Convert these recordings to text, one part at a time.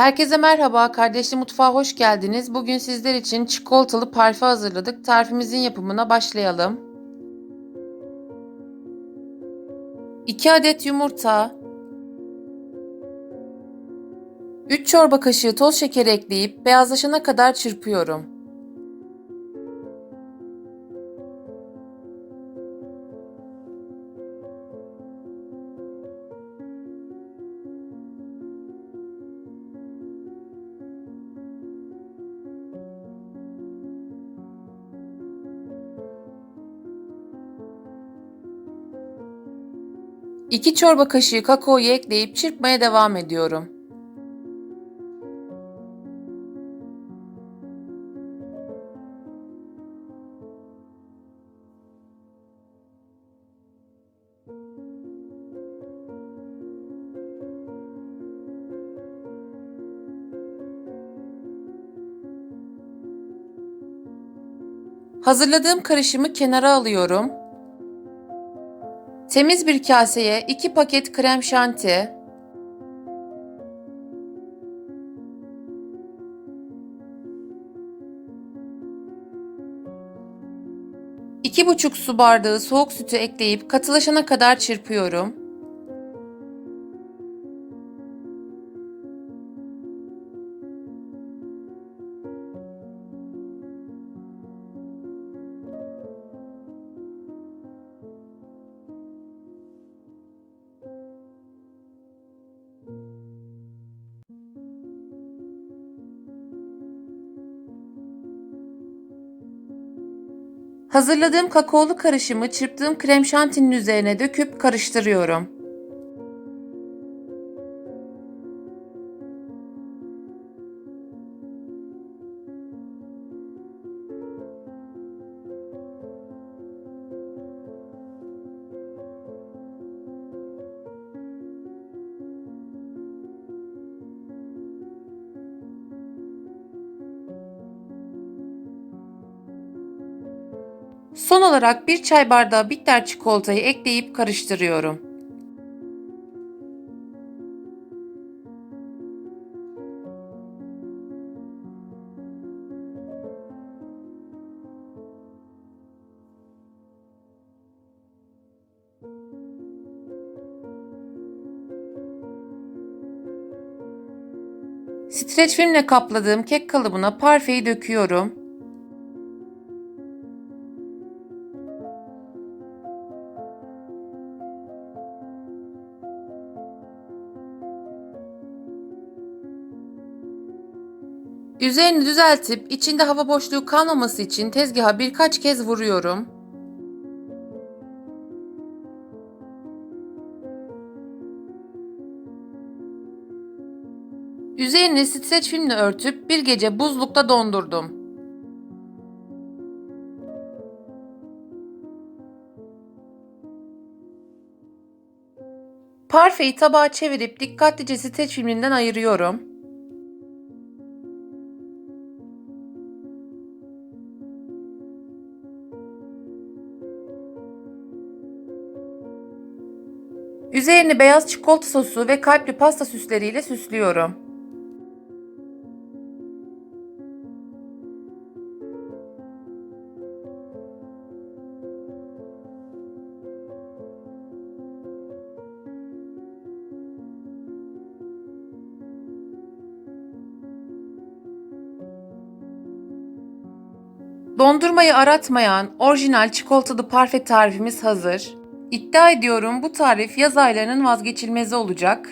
Herkese merhaba, Kardeşli Mutfağa hoş geldiniz. Bugün sizler için çikolatalı parfe hazırladık. Tarifimizin yapımına başlayalım. 2 adet yumurta, 3 çorba kaşığı toz şeker ekleyip beyazlaşana kadar çırpıyorum. İki çorba kaşığı kakaoyu ekleyip çırpmaya devam ediyorum. Hazırladığım karışımı kenara alıyorum. Temiz bir kaseye 2 paket krem şanti, iki buçuk su bardağı soğuk sütü ekleyip katılaşana kadar çırpıyorum. Hazırladığım kakaolu karışımı çırptığım krem şantinin üzerine döküp karıştırıyorum. Son olarak bir çay bardağı bitter çikolatayı ekleyip karıştırıyorum. Streç filmle kapladığım kek kalıbına parfeyi döküyorum. Üzerini düzeltip içinde hava boşluğu kalmaması için tezgaha birkaç kez vuruyorum. Üzerini streç filmle örtüp bir gece buzlukta dondurdum. Parfeyi tabağa çevirip dikkatlice streç filminden ayırıyorum. Üzerini beyaz çikolata sosu ve kalpli pasta süsleriyle süslüyorum. Dondurmayı aratmayan orijinal çikolatalı parfait tarifimiz hazır. İddia ediyorum bu tarif yaz aylarının vazgeçilmezi olacak.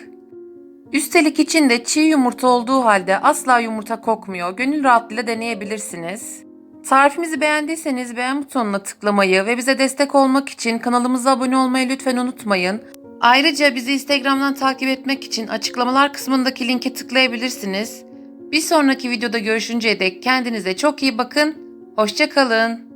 Üstelik içinde çiğ yumurta olduğu halde asla yumurta kokmuyor. Gönül rahatlığıyla deneyebilirsiniz. Tarifimizi beğendiyseniz beğen butonuna tıklamayı ve bize destek olmak için kanalımıza abone olmayı lütfen unutmayın. Ayrıca bizi Instagram'dan takip etmek için açıklamalar kısmındaki linke tıklayabilirsiniz. Bir sonraki videoda görüşünceye dek kendinize çok iyi bakın. Hoşçakalın.